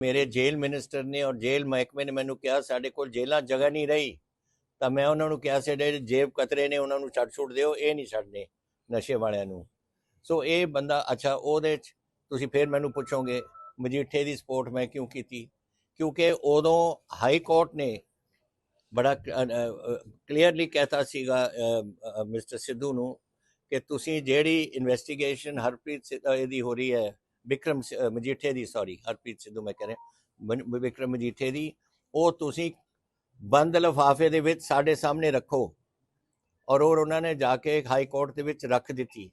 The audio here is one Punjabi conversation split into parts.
ਮੇਰੇ ਜੇਲ੍ਹ ਮਿਨਿਸਟਰ ਨੇ ਔਰ ਜੇਲ੍ਹ ਮਹਿਕਮੇ ਨੇ ਮੈਨੂੰ ਕਿਹਾ ਸਾਡੇ ਕੋਲ ਜੇਲ੍ਹਾਂ ਜਗ੍ਹਾ ਨਹੀਂ ਰਹੀ। ਤਾਂ ਮੈਂ ਉਹਨਾਂ ਨੂੰ ਕਿਹਾ ਸੀ ਜਿਹੜੇ ਜੇਬ ਕਤਰੇ ਨੇ ਉਹਨਾਂ ਨੂੰ ਛੱਡ ਛੁੱਟ ਦਿਓ ਇਹ ਨਹੀਂ ਛੱਡਨੇ ਨਸ਼ੇ ਵਾਲਿਆਂ ਨੂੰ। ਸੋ ਇਹ ਬੰਦਾ ਅੱਛਾ ਉਹਦੇ ਚ ਤੁਸੀਂ ਫਿਰ ਮੈਨੂੰ ਪੁੱਛੋਗੇ ਮਜੀਠੇ ਦੀ ਸਪੋਰਟ ਮੈਂ ਕਿਉਂ ਕੀਤੀ? ਕਿਉਂਕਿ ਉਦੋਂ ਹਾਈ ਕੋਰਟ ਨੇ ਬੜਾ ਕਲੀਅਰਲੀ ਕਹਿਤਾ ਸੀਗਾ ਮਿਸਟਰ ਸਿੱਧੂ ਨੂੰ ਕਿ ਤੁਸੀਂ ਜਿਹੜੀ ਇਨਵੈਸਟੀਗੇਸ਼ਨ ਹਰਪ੍ਰੀਤ ਸਿ- ਅ, ਇਹਦੀ ਹੋ ਰਹੀ ਹੈ ਵਿਕਰਮ ਸਿ- ਮਜੀਠੇ ਦੀ ਸੌਰੀ ਹਰਪ੍ਰੀਤ ਸਿੱਧੂ ਮੈਂ ਕਹਿ ਰਿਹਾ, ਮਨ- ਵਿਕਰਮ ਮਜੀਠੇ ਦੀ, ਉਹ ਤੁਸੀਂ ਬੰਦ ਲਿਫਾਫੇ ਦੇ ਵਿੱਚ ਸਾਡੇ ਸਾਹਮਣੇ ਰੱਖੋ ਔਰ ਉਹ ਉਹਨਾਂ ਨੇ ਜਾ ਕੇ ਹਾਈ ਕੋਰਟ ਦੇ ਵਿੱਚ ਰੱਖ ਦਿੱਤੀ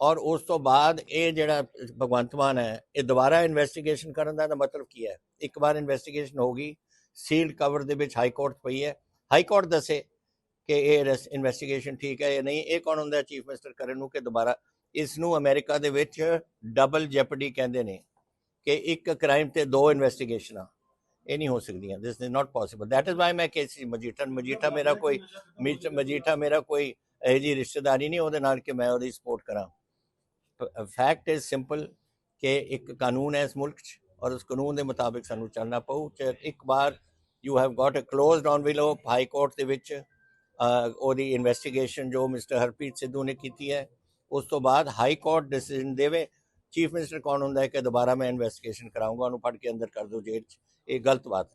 ਔਰ ਉਸ ਤੋਂ ਬਾਅਦ ਇਹ ਜਿਹੜਾ ਭਗਵੰਤ ਮਾਨ ਹੈ, ਇਹ ਦੁਬਾਰਾ ਇਨਵੈਸਟੀਗੇਸ਼ਨ ਕਰਨ ਦਾ ਤਾਂ ਮਤਲਬ ਕੀ ਹੈ? ਇੱਕ ਵਾਰ ਇਨਵੈਸਟੀਗੇਸ਼ਨ ਹੋ ਗਈ ਸੀਲਡ ਕਵਰ ਦੇ ਵਿੱਚ ਹਾਈ ਕੋਰਟ ਪਈ ਹੈ। ਹਾਈ ਕੋਰਟ ਦੱਸੇ ਕਿ ਇਹ ਇਨਵੈਸਟੀਗੇਸ਼ਨ ਠੀਕ ਹੈ ਜਾਂ ਨਹੀਂ, ਇਹ ਕੌਣ ਹੁੰਦਾ ਚੀਫ ਮਿਨਿਸਟਰ ਕਰਨ ਨੂੰ ਕਿ ਦੁਬਾਰਾ ਇਸ ਨੂੰ ਅਮਰੀਕਾ ਦੇ ਵਿੱਚ ਡਬਲ ਜੈਪਡੀ ਕਹਿੰਦੇ ਨੇ ਕਿ ਇੱਕ ਕ੍ਰਾਈਮ ਤੇ ਦੋ ਇਨਵੈਸਟੀਗੇਸ਼ਨਾਂ ਇਹ ਨਹੀਂ ਹੋ ਸਕਦੀਆਂ। This is not possible that is why ਮੈਂ ਕੇਸੀ ਮਜੀਠਾ ਮਜੀਠਾ ਮੇਰਾ ਕੋਈ ਮਜੀਠਾ ਮੇਰਾ ਕੋਈ ਇਹ ਜੀ ਰਿਸ਼ਤੇਦਾਰੀ ਨਹੀਂ ਉਹਦੇ ਨਾਲ ਕਿ ਮੈਂ ਉਹਦੀ ਸਪੋਰਟ ਕਰਾਂ। ਫੈਕਟ ਇਜ਼ ਸਿੰਪਲ ਕਿ ਇੱਕ ਕਾਨੂੰਨ ਹੈ ਇਸ ਮੁਲਕ 'ਚ ਔਰ ਉਸ ਕਾਨੂੰਨ ਦੇ ਮੁਤਾਬਿਕ ਸਾਨੂੰ ਚੱਲਣਾ ਪਊ। ਇੱਕ ਵਾਰ you have got a closed envelope high court ਦੇ ਵਿੱਚ ਉਹਦੀ ਇਨਵੈਸਟੀਗੇਸ਼ਨ ਜੋ ਮਿਸਟਰ ਹਰਪ੍ਰੀਤ ਸਿੱਧੂ ਨੇ ਕੀਤੀ ਹੈ ਉਸ ਤੋਂ ਬਾਅਦ ਹਾਈ ਕੋਰਟ ਡਿਸੀਜਨ ਦੇਵੇ। ਚੀਫ ਮਿਨਿਸਟਰ ਕੌਣ ਹੁੰਦਾ ਹੈ ਕਿ ਦੁਬਾਰਾ ਮੈਂ ਇਨਵੈਸਟੀਗੇਸ਼ਨ ਕਰਾਉਂਗਾ ਉਹਨੂੰ ਫੜ ਕੇ ਅੰਦਰ ਕਰ ਦਿਓ ਜੇਲ੍ਹ 'ਚ। ਇਹ ਗਲਤ ਬਾਤ ਹੈ।